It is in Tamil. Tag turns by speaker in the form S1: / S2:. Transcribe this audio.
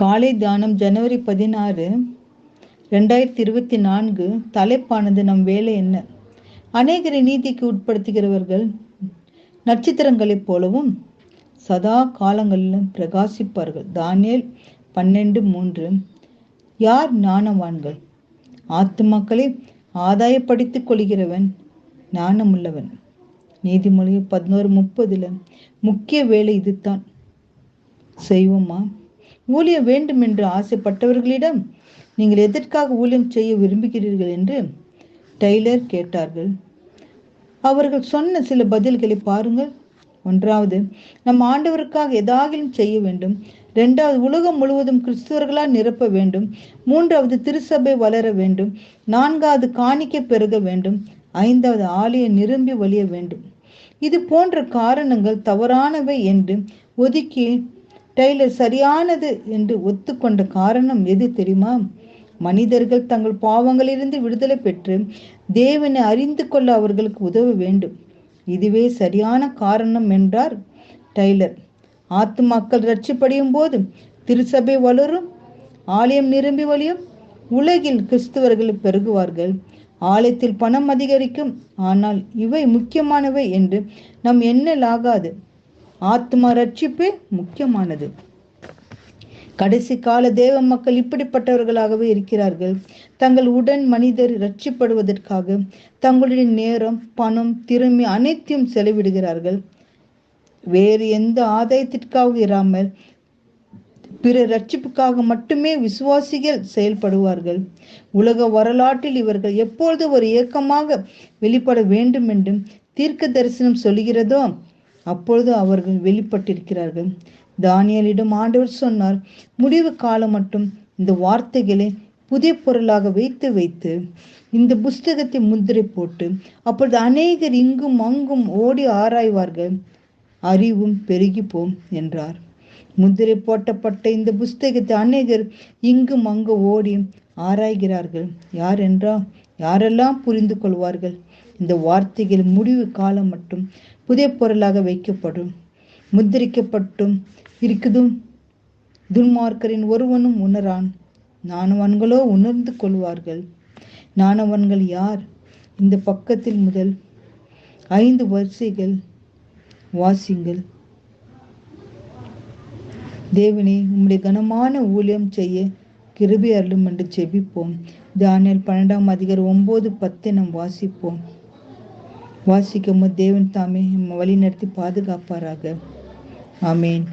S1: காலை தியானம் ஜனவரி பதினாறு ரெண்டாயிரத்தி இருபத்தி நான்கு தலைப்பானது நம் வேலை என்ன? அநேகரை நீதிக்கு உட்படுத்துகிறவர்கள் நட்சத்திரங்களைப் போலவும் சதா காலங்களிலும் பிரகாசிப்பார்கள். தானியல் பன்னெண்டு மூன்று. யார் ஞானவான்கள்? ஆத்துமக்களை ஆதாயப்படுத்திக் கொள்கிறவன் ஞானமுள்ளவன். நீதிமொழி பதினோரு முப்பதுல முக்கிய வேலை இதுதான். செய்வோமா? ஊழியம் வேண்டும் என்று ஆசைப்பட்டவர்களிடம் நீங்கள் எதற்காக ஊழியம் செய்ய விரும்புகிறீர்கள் என்று டெய்லர் கேட்டார்கள். அவர்கள் சொன்ன சில பதில்களை பாருங்கள். ஒன்றாவது நம் ஆண்டவருக்காக எதாகிலும் செய்ய வேண்டும். இரண்டாவது உலகம் முழுவதும் கிறிஸ்துவர்களால் நிரப்ப வேண்டும். மூன்றாவது திருசபை வளர வேண்டும். நான்காவது காணிக்க பெருக வேண்டும். ஐந்தாவது ஆலய நிரம்பி வழிய வேண்டும். இது போன்ற காரணங்கள் தவறானவை என்று ஒதுக்கி டெய்லர் சரியானது என்று ஒத்துக்கொண்ட காரணம் எது தெரியுமா? மனிதர்கள் தங்கள் பாவங்களிலிருந்து விடுதலை பெற்று தேவனை அறிந்து கொள்ள அவர்களுக்கு உதவ வேண்டும். இதுவே சரியான காரணம் என்றார் டைலர். ஆத்துமாக்கள் ரட்சிப்படையும் போது திருச்சபை வளரும் ஆலயம் நிரம்பி வழியும் உலகில் கிறிஸ்துவர்கள் பெருகுவார்கள். ஆலயத்தில் பணம் அதிகரிக்கும் ஆனால் இவை முக்கியமானவை என்று நம் எண்ணலாகாது. ஆத்மா ரட்சிப்பு முக்கியமானது. கடைசி கால தேவ மக்கள் இப்படிப்பட்டவர்களாகவே இருக்கிறார்கள். தங்கள் உடன் மனிதர் ரட்சிப்படுவதற்காக தங்களுடைய நேரம் பணம் திறமை அனைத்தையும் செலவிடுகிறார்கள். வேறு எந்த ஆதாயத்திற்காக இராமல் பிற ரட்சிப்புக்காக மட்டுமே விசுவாசிகள் செயல்படுவார்கள். உலக வரலாற்றில் இவர்கள் எப்பொழுது ஒரு இயக்கமாக வெளிப்பட வேண்டும் என்றும் தீர்க்க தரிசனம் சொல்கிறதோ அப்பொழுது அவர்கள் வெளிப்பட்டிருக்கிறார்கள். தானியலிடம் ஆண்டவர் சொன்னார் முடிவு காலம் மட்டும் இந்த வார்த்தைகளை புதிய பொருளாக வைத்து வைத்து இந்த புஸ்தகத்தை முத்திரை போட்டு அப்பொழுது அநேகர் இங்கும் அங்கும் ஓடி ஆராய்வார்கள். அறிவும் பெருகி போம் என்றார். முந்திரை போட்டப்பட்ட இந்த புஸ்தகத்தை அநேகர் இங்கும் அங்கு ஓடி ஆராய்கிறார்கள். யார் என்றா? யாரெல்லாம் புரிந்து கொள்வார்கள்? இந்த வார்த்தைகள் முடிவு காலம் மட்டும் புதிய பொருளாக வைக்கப்படும் முத்திரிக்கப்பட்டும் இருக்குதும். துன்மார்க்கரின் ஒருவனும் உணரான் நானவன்களோ உணர்ந்து கொள்வார்கள். நானவன்கள் யார்? இந்த பக்கத்தில் முதல் ஐந்து வரிசைகள் வாசிங்கள். தேவனே உம்முடைய கனமான ஊழியம் செய்ய கிருபி அருளும் என்று செபிப்போம் தானியல் பன்னெண்டாம் அதிகாரம் ஒன்பது பத்தை நாம் வாசிப்போம். வாசிக்கும் தேவன் தாமே வழி நடத்தி பாதுகாப்பாராக. ஆமேன்.